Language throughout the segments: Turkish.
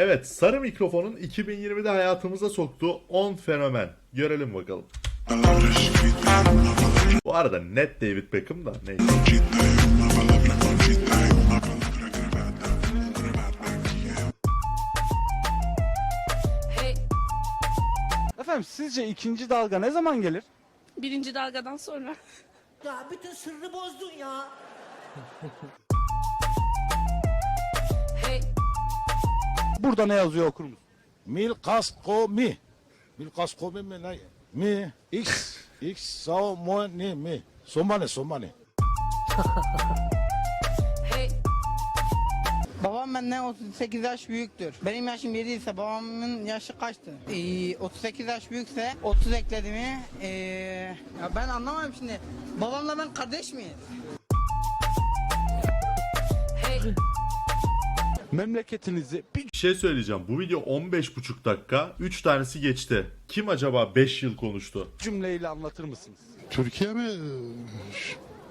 Evet, sarı mikrofonun 2020'de hayatımıza soktuğu 10 fenomen. Görelim bakalım. Bu arada net David Beckham da neyse. Efendim sizce ikinci dalga ne zaman gelir? Birinci dalgadan sonra. Ya bütün sırrı bozdun ya. Burada ne yazıyor okur musun? Mil kasko mi. Mil kasko mi mi ne? Mi x x sao mo ni mi. Somane somane. Babam benden 38 yaş büyüktür. Benim yaşım 7 ise babamın yaşı kaçtı? Ee, 38 yaş büyükse 30 ekledi mi? Ee, ya ben anlamadım şimdi. Babamla ben kardeş miyiz? Memleketinizi bir Bir şey söyleyeceğim. Bu video 15,5 dakika. 3 tanesi geçti. Kim acaba 5 yıl konuştu? cümleyle anlatır mısınız? Türkiye mi?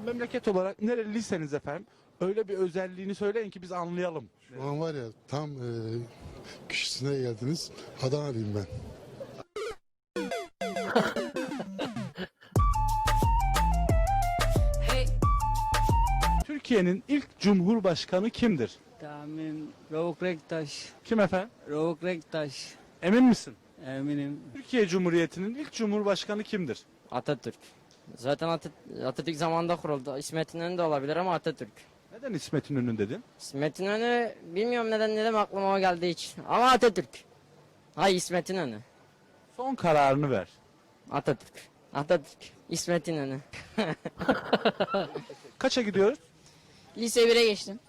Memleket olarak nereliyseniz efendim öyle bir özelliğini söyleyin ki biz anlayalım. Şu an var ya tam e, kişisine geldiniz. Adana'lıyım ben. Türkiye'nin ilk cumhurbaşkanı kimdir? Tamim. Ravuk Rektaş. Kim efendim? Ravuk Rektaş. Emin misin? Eminim. Türkiye Cumhuriyeti'nin ilk cumhurbaşkanı kimdir? Atatürk. Zaten Atat- Atatürk zamanında kuruldu. İsmet İnönü de olabilir ama Atatürk. Neden İsmet İnönü dedin? İsmet İnönü bilmiyorum neden dedim aklıma o geldi hiç. Ama Atatürk. Hay İsmet İnönü. Son kararını ver. Atatürk. Atatürk. İsmet İnönü. Kaça gidiyoruz? Lise 1'e geçtim.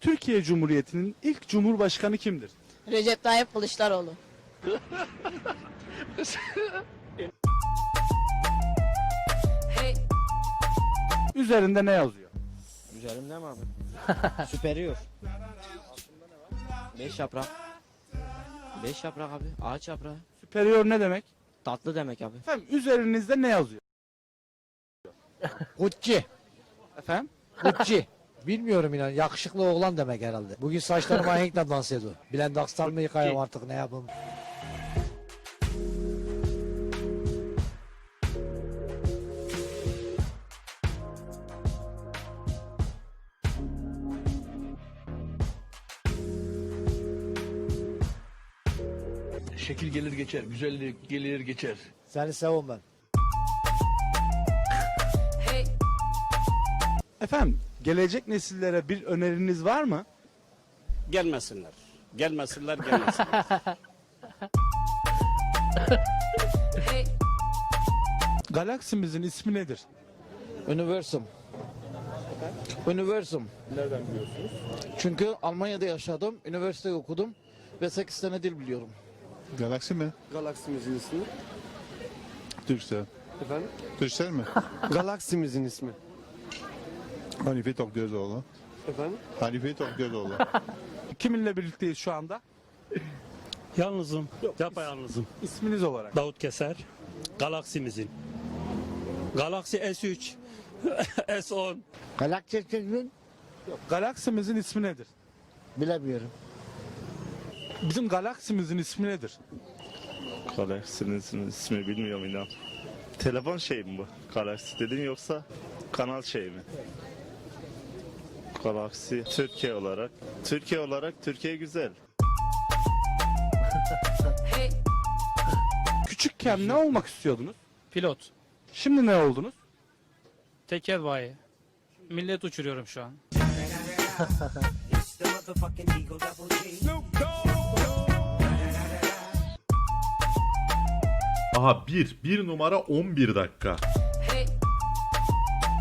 Türkiye Cumhuriyeti'nin ilk cumhurbaşkanı kimdir? Recep Tayyip Kılıçdaroğlu. Üzerinde ne yazıyor? Üzerimde mi abi? Süperiyor. Beş yaprak. Beş yaprak abi. Ağaç yaprağı. Superior ne demek? Tatlı demek abi. Efendim üzerinizde ne yazıyor? Gucci. Efendim? Gucci. Bilmiyorum inan. Yakışıklı oğlan demek herhalde. Bugün saçlarıma ahenkle dans ediyor. Bilen dakstan mı yıkayım artık ne yapayım. Şekil gelir geçer, güzellik gelir geçer. Seni seviyorum ben. Efendim gelecek nesillere bir öneriniz var mı? Gelmesinler. Gelmesinler, gelmesinler. Galaksimizin ismi nedir? Universum. Universum. Nereden biliyorsunuz? Çünkü Almanya'da yaşadım, üniversite okudum ve 8 tane dil biliyorum. Galaksi mi? Galaksimizin ismi. Türksel. Efendim? Türksel mi? Galaksimizin ismi. Hanife Tokgözoğlu. Efendim? Hanife Tokgözoğlu. Kiminle birlikteyiz şu anda? Yalnızım, yapayalnızım. İsminiz olarak. Davut Keser, Galaksimizin. Galaxy S3, S10. Galaktik'in Galaksimizin ismi nedir? bilemiyorum. Bizim galaksimizin ismi nedir? Galaksinin ismi bilmiyorum inan. Telefon şey mi bu? Galaksi dedin yoksa kanal şey mi? Galaksi Türkiye olarak. Türkiye olarak Türkiye güzel. Küçükken ne olmak istiyordunuz? Pilot. Şimdi ne oldunuz? Teker bayi. Millet uçuruyorum şu an. Aha 1. 1 numara 11 dakika.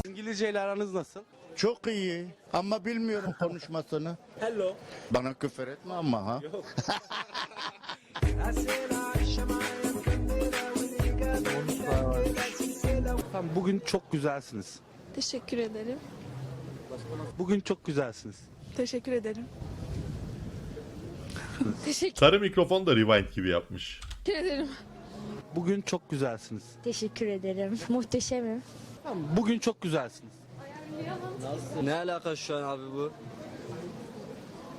İngilizce ile aranız nasıl? Çok iyi ama bilmiyorum konuşmasını. Hello. Bana küfür etme ama ha. Efendim bugün çok güzelsiniz. Teşekkür ederim. Bugün çok güzelsiniz. Teşekkür ederim. Teşekkür Sarı mikrofon da rewind gibi yapmış. ederim. Bugün çok güzelsiniz. Teşekkür ederim. Muhteşemim. Bugün çok güzelsiniz. Ne alaka şu an abi bu?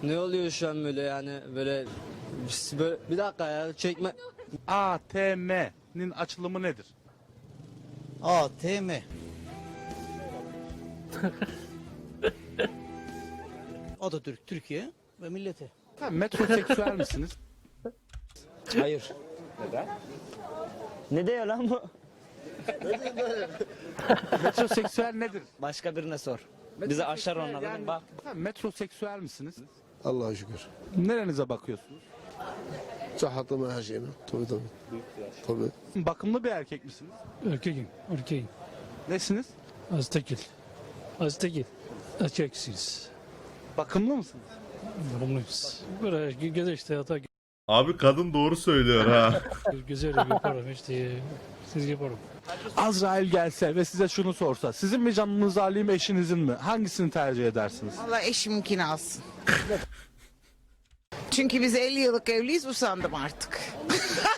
Ne oluyor şu an böyle yani böyle Bir dakika ya çekme. ATM'nin açılımı nedir? ATM. Atatürk, Türkiye ve milleti. Efendim metroseksüel misiniz? Hayır. Ne diyor lan bu? Metroseksüel nedir? Başka birine sor. Bize aşar onlar, Yani, bak. Efendim, metroseksüel misiniz? Allah'a şükür. Nerenize bakıyorsunuz? Sıhhatime her şeyime. Tabii tabii. Tabii. Bakımlı bir erkek misiniz? Erkeğim, erkeğim. Nesiniz? Aztekil. Aztekil. Erkeksiz. Bakımlı mısınız? Yorumluyuz. Böyle güzel işte hata Abi kadın doğru söylüyor ha. güzel yaparım işte. Siz yaparım. Azrail gelse ve size şunu sorsa, sizin mi canınızı alayım eşinizin mi? Hangisini tercih edersiniz? Valla eşimkini alsın. Çünkü biz 50 yıllık evliyiz usandım artık.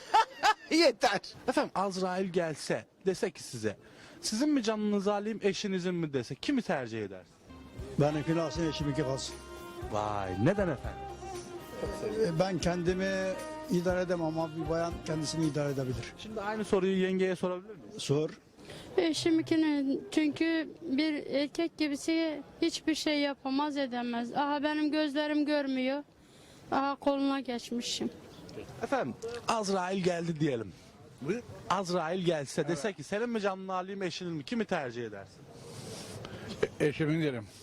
Yeter. Efendim Azrail gelse dese ki size, sizin mi canınızı alayım eşinizin mi dese kimi tercih edersiniz? Benimkini alsın eşiminki kalsın. Vay neden efendim? Ben kendimi idare edemem ama bir bayan kendisini idare edebilir. Şimdi aynı soruyu yengeye sorabilir miyim? Sor. Eşimkini çünkü bir erkek gibisi hiçbir şey yapamaz edemez. Aha benim gözlerim görmüyor. Aha koluna geçmişim. Efendim Azrail geldi diyelim. Azrail gelse dese ki senin mi canını alayım eşinin mi kimi tercih edersin? Eşimin derim.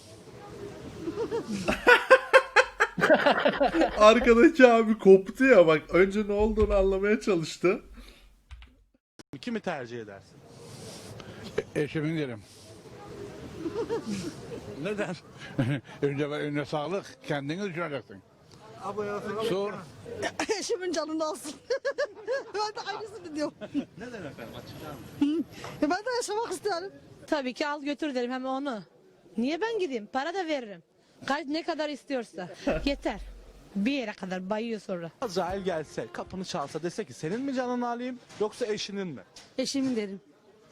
Arkadaki abi koptu ya bak. Önce ne olduğunu anlamaya çalıştı. Kimi tercih edersin? Eşimin derim. Neden? önce önce sağlık. Kendini düşüneceksin. Sor. Eşimin canını alsın. ben de aynısını diyorum. Neden efendim açıklar mısın? Ben de yaşamak isterim. Tabii ki al götür derim hem onu. Niye ben gideyim? Para da veririm. Kaç ne kadar istiyorsa. Yeter. Bir yere kadar bayıyor sonra. Azrail gelse kapını çalsa dese ki senin mi canını alayım yoksa eşinin mi? Eşimin derim.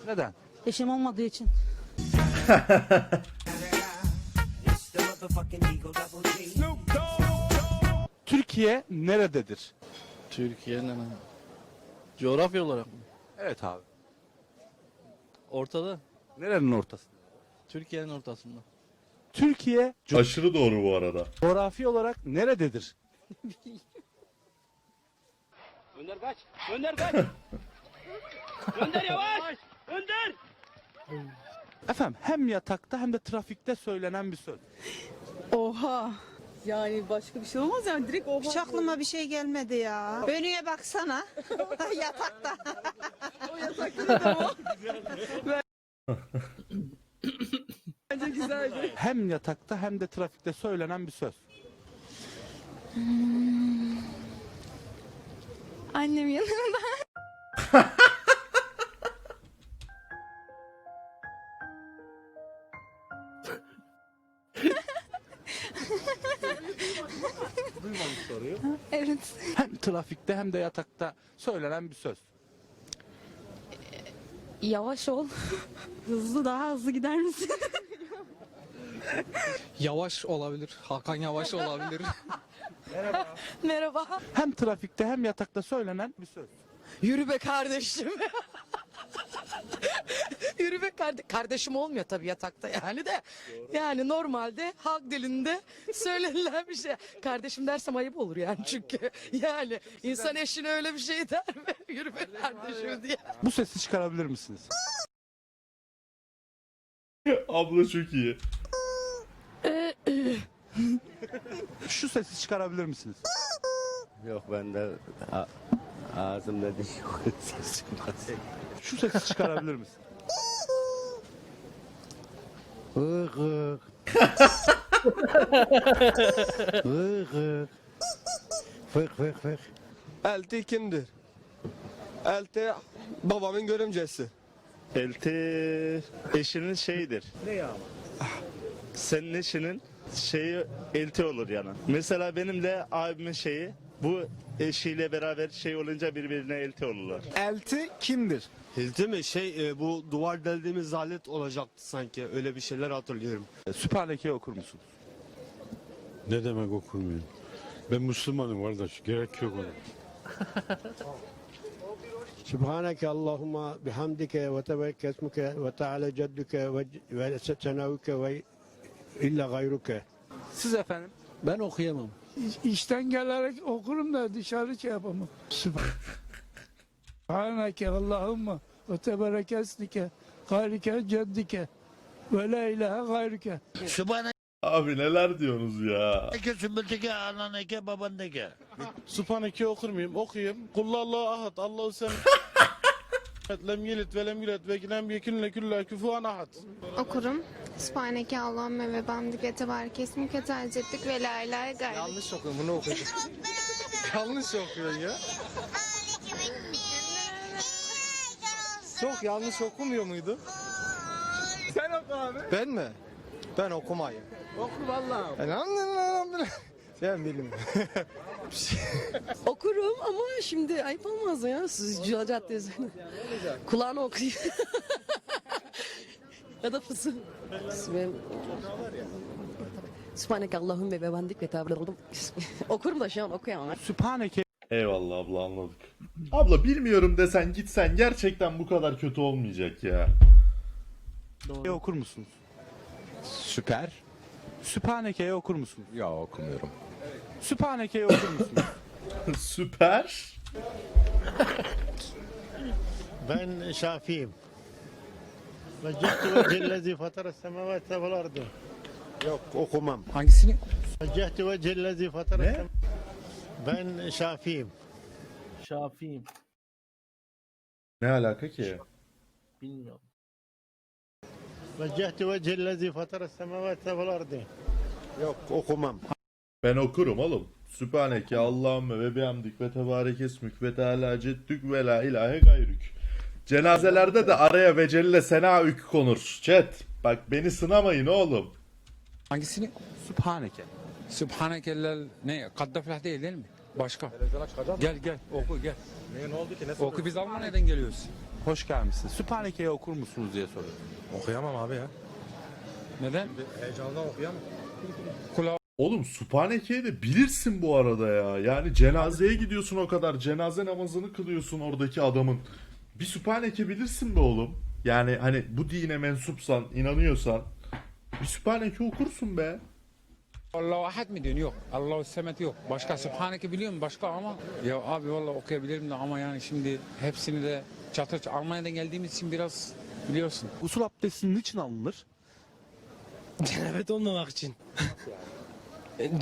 Neden? Eşim olmadığı için. Türkiye nerededir? Türkiye'nin coğrafya olarak mı? Evet abi. Ortada. Nerenin ortası? Türkiye'nin ortasında. Türkiye co- Aşırı doğru bu arada. coğrafi olarak nerededir? Önder kaç. Önder kaç. Önder yavaş. Önder. Efendim hem yatakta hem de trafikte söylenen bir söz. Oha. Yani başka bir şey olmaz yani direkt oha. Hiç aklıma bir şey gelmedi ya. Önüne baksana. Yatakta. Hem yatakta hem de trafikte söylenen bir söz. Annem yanımda. Duymamış soruyu. Evet. Hem trafikte hem de yatakta söylenen bir söz. Yavaş ol. Hızlı daha hızlı gider misin? Yavaş olabilir. Hakan Yavaş olabilir. Merhaba. Hem trafikte hem yatakta söylenen bir söz. Yürü be kardeşim. Yürü be kardeşim. Kardeşim olmuyor tabii yatakta yani de. Yani normalde halk dilinde söylenilen bir şey. Kardeşim dersem ayıp olur yani çünkü. Yani insan eşine öyle bir şey der mi? Yürü be kardeşim diye. Bu sesi çıkarabilir misiniz? Abla çok iyi. Şu sesi çıkarabilir misiniz? Yok bende ağzımda diş yok. Şu sesi çıkarabilir misin? Vık vık. Fık fık fık. Elti kimdir? Elti babamın görümcesi. Elti eşinin şeyidir. Ne ya? Senin eşinin şeyi elti olur yani. Mesela benim de abimin şeyi bu eşiyle beraber şey olunca birbirine elti olurlar. Elti kimdir? Hilti mi? Şey e, bu duvar deldiğimiz alet olacaktı sanki. Öyle bir şeyler hatırlıyorum. Süper Leke okur musun? Ne demek okurmuyor? Ben Müslümanım kardeş. Gerek yok ona. سبحانك اللهم بحمدك وتبارك اسمك وتعالى جدك وسناوك İlla gayruke. Siz efendim? Ben okuyamam. İşten gelerek okurum da dışarı şey yapamam. Sübhaneke Allahümme ve teberekesnike gayrike ceddike ve la ilahe gayrike. Sübhaneke. Abi neler diyorsunuz ya? Sübhaneke ananeke babaneke. Sübhaneke okur muyum? Okuyayım. Kullallahu ahad Allahu sem. lem yelit ve lem yulet ve gilem yekünle külle küfuan ahad. Okurum. Sübhaneke Allahümme ve bamdik ve tebarek esmike tercih ettik ve la ilahe gayrı. Yanlış okuyorum bunu okuyacağım. yanlış okuyorsun ya. Çok yanlış okumuyor muydu? Sen oku abi. Ben mi? Ben okumayayım. Oku vallahi. Elhamdülillah. Sen bilmiyorum. Okurum ama şimdi ayıp olmaz ya. Siz Caddesi. Kulağını okuyayım. ya da fısı. Sübhaneke Allahümme ve bendik ve tebarek Okurum da şu an okuyamam. Sübhaneke Eyvallah abla anladık. Abla bilmiyorum desen gitsen gerçekten bu kadar kötü olmayacak ya. okur musunuz? Süper. Sübhaneke'yi okur musunuz? Ya okumuyorum. Sübhaneke'yi okur musunuz? Süper. Ben Şafi'yim. Ve ve cellezi fatara semavate vel ardı. Yok okumam. Hangisini? Ve cehtu ve cellezi fatara Ne? sem- Ben Şafi'yim. Şafi'yim. Ne alaka ki? Bilmiyorum. Ve cehtu ve cellezi fatara semavate vel ardı. Yok okumam. Ben okurum oğlum. Sübhaneke Allahümme ve bihamdik ve tebarek esmük ve teala ceddük ve la ilahe gayrük. Cenazelerde de araya ve celle senaük konur. Chat. Bak beni sınamayın oğlum. Hangisini? Sübhaneke. Sübhanekellel ne? Kaddaflah değil değil mi? Başka. Gel gel oku gel. Ne oldu ki? Ne oku biz Almanya'dan geliyoruz. Hoş gelmişsiniz. Sübhaneke'yi okur musunuz diye soruyorum. Okuyamam abi ya. Neden? Heyecandan okuyamam. Oğlum Sübhaneke'yi de bilirsin bu arada ya. Yani cenazeye gidiyorsun o kadar. Cenaze namazını kılıyorsun oradaki adamın. Bir Sübhaneke bilirsin be oğlum. Yani hani bu dine mensupsan, inanıyorsan bir Sübhaneke okursun be. Allahu ahad mi diyorsun? Yok. Allahu semet yok. Başka Sübhaneke biliyor musun? Başka ama. Ya abi vallahi okuyabilirim de ama yani şimdi hepsini de çatır Almanya'dan geldiğimiz için biraz biliyorsun. Usul abdesti niçin alınır? Cenabet olmamak için.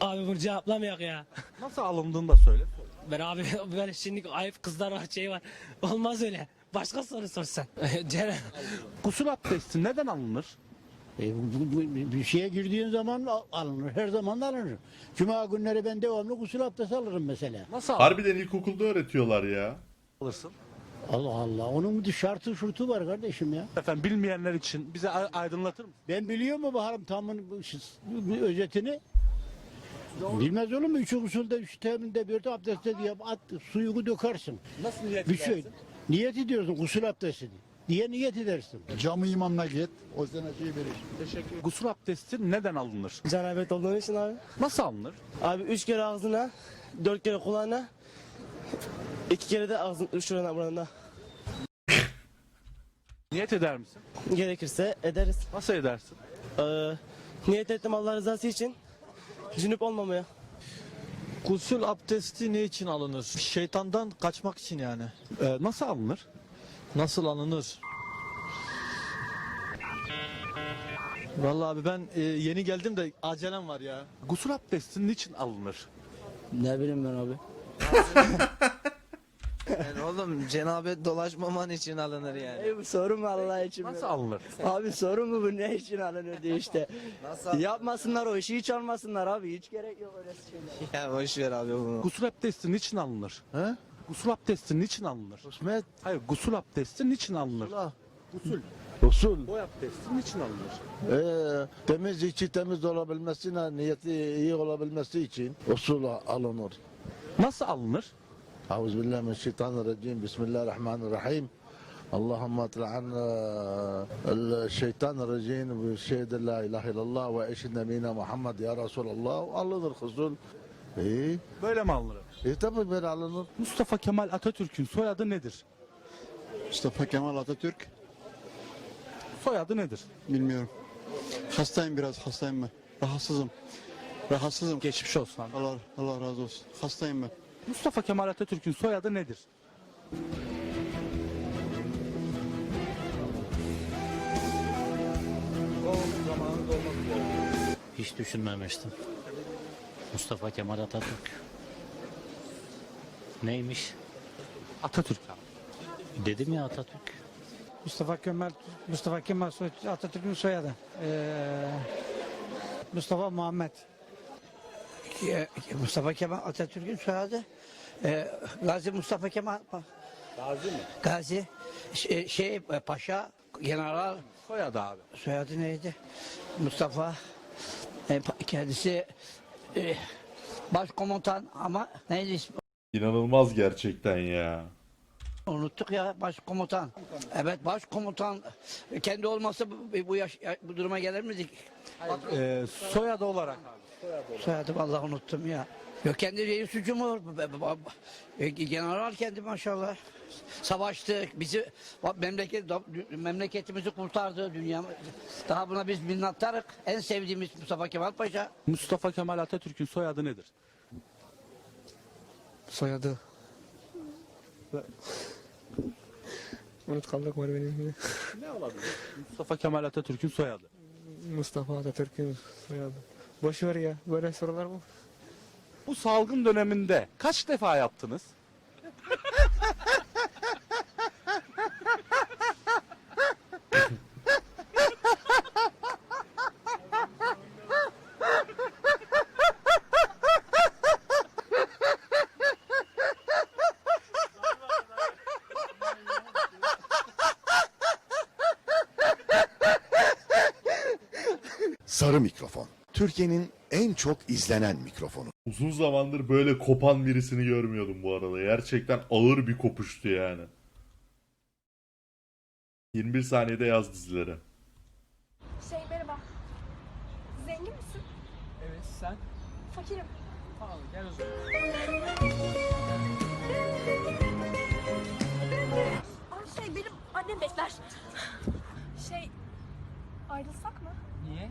abi bunu cevaplamayak ya. Nasıl alındığını da söyle. Ben abi böyle şimdi ayıp kızlar var şey var. Olmaz öyle. Başka soru sorsan. Cene. Gusül abdesti neden alınır? bir şeye girdiğin zaman alınır. Her zaman da alınır. Cuma günleri ben devamlı gusül abdesti alırım mesela. Nasıl Harbiden ilkokulda öğretiyorlar ya. alırsın? Allah Allah. Onun bir şartı şurtu var kardeşim ya. Efendim bilmeyenler için bize a- aydınlatır mısın? Ben biliyor mu Baharım tamın bu, bu özetini? Bilmez olur mu? Üç usulde, üç teminde bir de abdestte diye at, suyu dökersin. Nasıl niyet Bir şey. Niyet ediyorsun gusül abdesti diye niyet edersin. Camı imamına git. O sana şey verir. Gusül abdesti neden alınır? Cenabet olduğu için abi. Nasıl alınır? Abi üç kere ağzına, dört kere kulağına, iki kere de ağzın şurana burana. Niyet eder misin? Gerekirse ederiz. Nasıl edersin? Ee, niyet ettim Allah rızası için. Cünüp olmamaya. Gusül abdesti ne için alınır? Şeytandan kaçmak için yani. Ee, nasıl alınır? Nasıl alınır? Vallahi abi ben e, yeni geldim de acelem var ya. Gusül abdesti niçin alınır? Ne bileyim ben abi. Yani oğlum cenabet dolaşmaman için alınır yani. bu soru mu Allah için? Nasıl alınır? Abi soru mu bu ne için alınıyor diye işte. Yapmasınlar o işi hiç almasınlar abi hiç gerek yok öyle şeyler. Ya boş ver abi bunu. Gusül abdesti niçin alınır? He? Gusül abdesti niçin alınır? Kısmet. Hayır gusül abdesti niçin alınır? Usul. Bu abdesti niçin alınır? Ee, temiz içi temiz olabilmesine, niyeti iyi olabilmesi için usul alınır. Nasıl alınır? Euzubillahimineşşeytanirracim. Bismillahirrahmanirrahim. اللهم اطلع عنا الشيطان الرجيم بشهد لا اله الا الله وايش نبينا محمد يا رسول الله والله الخزول ايه Böyle mi alınır? ايه tabi böyle alınır. Mustafa Kemal Atatürk'ün soyadı nedir? Mustafa Kemal Atatürk Soyadı nedir? bilmiyorum. Hastayım biraz hastayım ben. Rahatsızım. Rahatsızım. Geçmiş olsun abi. Allah Allah razı olsun. Hastayım ben. Mustafa Kemal Atatürk'ün soyadı nedir? Hiç düşünmemiştim. Mustafa Kemal Atatürk. Neymiş? Atatürk abi. Dedim ya Atatürk. Mustafa Kemal Mustafa Kemal Atatürk'ün soyadı. Mustafa Muhammed. Mustafa Kemal Atatürk'ün soyadı. Gazi Mustafa Kemal Gazi mi? Gazi. Şey, Paşa General Soyadı abi. soyadı neydi? Mustafa kendisi başkomutan ama neydi ismi? İnanılmaz gerçekten ya. Unuttuk ya başkomutan. Evet başkomutan. Kendi olmasa bu, bu, yaş, bu duruma gelir miydik? Ee, soyadı olarak. Soyadı vallahi unuttum ya. Yok kendi reis cumhur. E, General kendi maşallah. Savaştı. Bizi memleket memleketimizi kurtardı dünya. Daha buna biz minnettarık. En sevdiğimiz Mustafa Kemal Paşa. Mustafa Kemal Atatürk'ün soyadı nedir? Soyadı. Unut kaldık var benim yine. Ne olabilir? Mustafa Kemal Atatürk'ün soyadı. Mustafa Atatürk'ün soyadı. Boş ver ya. Böyle sorular mı? Bu salgın döneminde kaç defa yaptınız? Sarı mikrofon. Türkiye'nin en çok izlenen mikrofonu. Uzun zamandır böyle kopan birisini görmüyordum bu arada. Gerçekten ağır bir kopuştu yani. 21 saniyede yaz dizileri. Şey merhaba. Zengin misin? Evet sen? Fakirim. Tamam gel o zaman. Ay şey benim annem bekler. Şey ayrılsak mı? Niye?